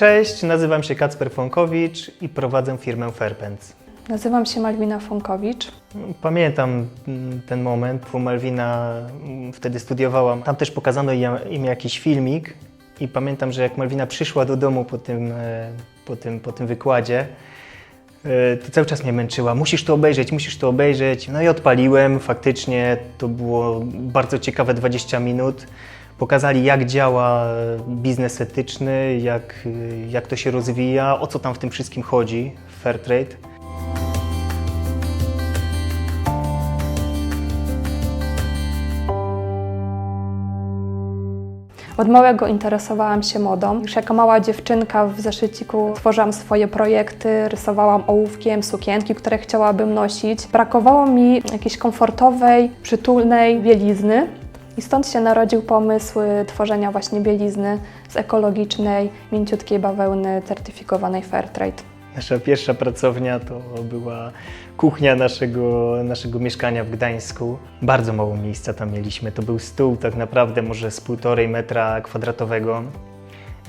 Cześć, nazywam się Kacper Fonkowicz i prowadzę firmę Fairpens. Nazywam się Malwina Fonkowicz. Pamiętam mm, ten moment, bo Malwina mm, wtedy studiowałam. Tam też pokazano im im jakiś filmik i pamiętam, że jak Malwina przyszła do domu po tym, e, po tym, po tym wykładzie, e, to cały czas mnie męczyła. Musisz to obejrzeć, musisz to obejrzeć. No i odpaliłem. Faktycznie to było bardzo ciekawe 20 minut. Pokazali, jak działa biznes etyczny, jak, jak to się rozwija, o co tam w tym wszystkim chodzi, Fairtrade. Od małego interesowałam się modą. Już jako mała dziewczynka w zeszyciku tworzyłam swoje projekty, rysowałam ołówkiem sukienki, które chciałabym nosić. Brakowało mi jakiejś komfortowej, przytulnej bielizny. I stąd się narodził pomysł y, tworzenia właśnie bielizny z ekologicznej, mięciutkiej bawełny certyfikowanej Fairtrade. Nasza pierwsza pracownia to była kuchnia naszego, naszego mieszkania w Gdańsku. Bardzo mało miejsca tam mieliśmy. To był stół tak naprawdę może z półtorej metra kwadratowego.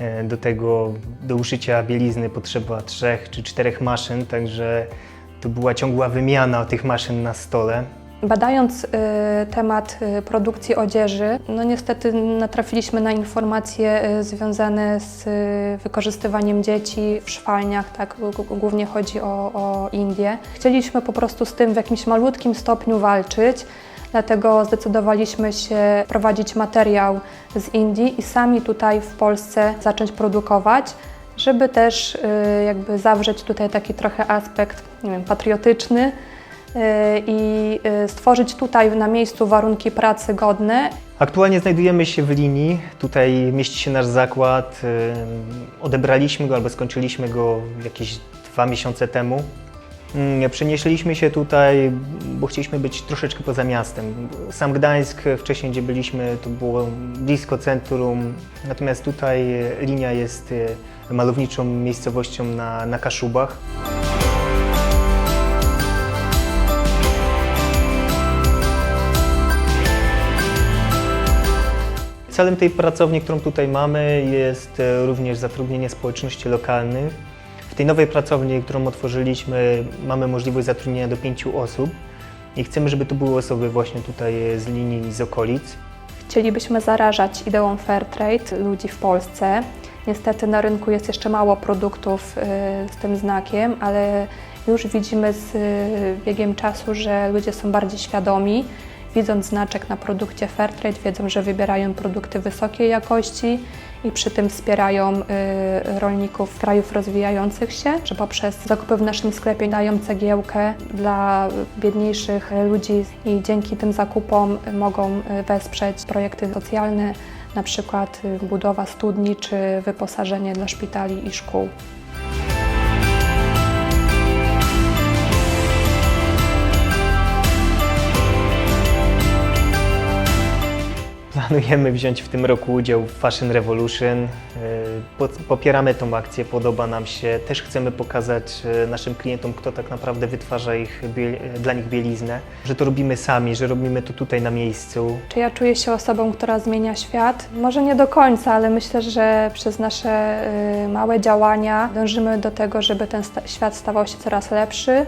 E, Do tego do uszycia bielizny potrzeba trzech czy czterech maszyn, także to była ciągła wymiana tych maszyn na stole. Badając y, temat y, produkcji odzieży, no niestety natrafiliśmy na informacje y, związane z wykorzystywaniem dzieci w szwalniach, tak, głównie chodzi o, o Indię. Chcieliśmy po prostu z tym w jakimś malutkim stopniu walczyć, dlatego zdecydowaliśmy się prowadzić materiał z Indii i sami tutaj w Polsce zacząć produkować żeby też jakby zawrzeć tutaj taki trochę aspekt, nie wiem, patriotyczny, i y, stworzyć tutaj na miejscu warunki pracy godne. Aktualnie znajdujemy się w linii. Tutaj mieści się nasz zakład. Ym, Odebraliśmy go albo skończyliśmy go jakieś dwa miesiące temu. Ym, Przenieśliśmy się tutaj, bo chcieliśmy być troszeczkę poza miastem. Sam Gdańsk, wcześniej gdzie byliśmy, to było blisko centrum, natomiast tutaj linia jest malowniczą miejscowością na, na Kaszubach. Celem tej pracowni, którą tutaj mamy, jest e, również zatrudnienie społeczności lokalnych. W tej nowej pracowni, którą otworzyliśmy, mamy możliwość zatrudnienia do pięciu osób i chcemy, żeby to były osoby właśnie tutaj e, z linii i z okolic. Chcielibyśmy zarażać ideą Fairtrade ludzi w Polsce. Niestety na rynku jest jeszcze mało produktów y, z tym znakiem, ale już widzimy z biegiem czasu, że ludzie są bardziej świadomi. Widząc znaczek na produkcie Fairtrade, wiedzą, że wybierają produkty wysokiej jakości i przy tym wspierają y, rolników krajów rozwijających się, że poprzez zakupy w naszym sklepie dają cegiełkę dla biedniejszych ludzi i dzięki tym zakupom mogą y, wesprzeć projekty socjalne, na przykład y, budowa studni czy wyposażenie dla szpitali i szkół. Planujemy wziąć w tym roku udział w Fashion Revolution. Po- Popieramy tą akcję, podoba nam się. Też chcemy pokazać e, naszym klientom, kto tak naprawdę wytwarza ich, dla nich bieliznę, że to robimy sami, że robimy to tutaj na miejscu. Czy ja czuję się osobą, która zmienia świat? Może nie do końca, ale myślę, że przez nasze y, małe działania dążymy do tego, żeby ten świat stawał się coraz lepszy.